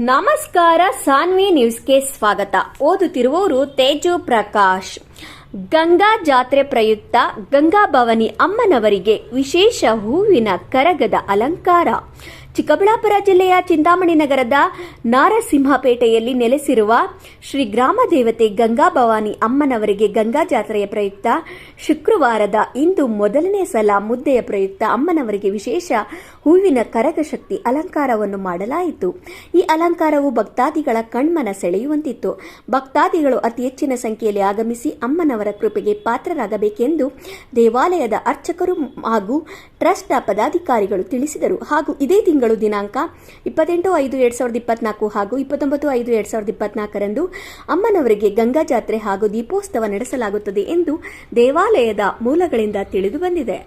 ನಮಸ್ಕಾರ, ಸಾನ್ವಿ ನ್ಯೂಸ್ಗೆ ಸ್ವಾಗತ. ಓದುತ್ತಿರುವವರು ತೇಜು ಪ್ರಕಾಶ್. ಗಂಗಾ ಜಾತ್ರೆ ಪ್ರಯುಕ್ತ ಗಂಗಾಭವನಿ ಅಮ್ಮನವರಿಗೆ ವಿಶೇಷ ಹೂವಿನ ಕರಗದ ಅಲಂಕಾರ. ಚಿಕ್ಕಬಳ್ಳಾಪುರ ಜಿಲ್ಲೆಯ ಚಿಂತಾಮಣಿ ನಗರದ ನಾರಸಿಂಹಪೇಟೆಯಲ್ಲಿ ನೆಲೆಸಿರುವ ಶ್ರೀ ಗ್ರಾಮ ದೇವತೆ ಗಂಗಾ ಭವಾನಿ ಅಮ್ಮನವರಿಗೆ ಗಂಗಾ ಜಾತ್ರೆಯ ಪ್ರಯುಕ್ತ ಶುಕ್ರವಾರದ ಇಂದು ಮೊದಲನೇ ಸಲ ಮುದ್ದೆಯ ಪ್ರಯುಕ್ತ ಅಮ್ಮನವರಿಗೆ ವಿಶೇಷ ಹೂವಿನ ಕರಗಶಕ್ತಿ ಅಲಂಕಾರವನ್ನು ಮಾಡಲಾಯಿತು. ಈ ಅಲಂಕಾರವು ಭಕ್ತಾದಿಗಳ ಕಣ್ಮನ ಸೆಳೆಯುವಂತಿತ್ತು ಭಕ್ತಾದಿಗಳು ಅತಿ ಹೆಚ್ಚಿನ ಸಂಖ್ಯೆಯಲ್ಲಿ ಆಗಮಿಸಿ ಅಮ್ಮನವರ ಕೃಪೆಗೆ ಪಾತ್ರರಾಗಬೇಕೆಂದು ದೇವಾಲಯದ ಅರ್ಚಕರು ಹಾಗೂ ಟ್ರಸ್ಟ್ನ ಪದಾಧಿಕಾರಿಗಳು ತಿಳಿಸಿದರು. ಹಾಗೂ ಇದೇ ತಿಂಗಳು ತಿಂಗಳು ದಿನಾಂಕ ಇಪ್ಪತ್ತೆಂಟು ಐದು ಎರಡು ಸಾವಿರದ ಇಪ್ಪತ್ನಾಲ್ಕು ಹಾಗೂ ಇಪ್ಪತ್ತೊಂಬತ್ತು ಐದು ಎರಡು ಸಾವಿರದ ಇಪ್ಪತ್ನಾಲ್ಕರಂದು ಅಮ್ಮನವರಿಗೆ ಗಂಗಾ ಜಾತ್ರೆ ಹಾಗೂ ದೀಪೋತ್ಸವ ನಡೆಸಲಾಗುತ್ತದೆ ಎಂದು ದೇವಾಲಯದ ಮೂಲಗಳಿಂದ ತಿಳಿದು ಬಂದಿದೆ.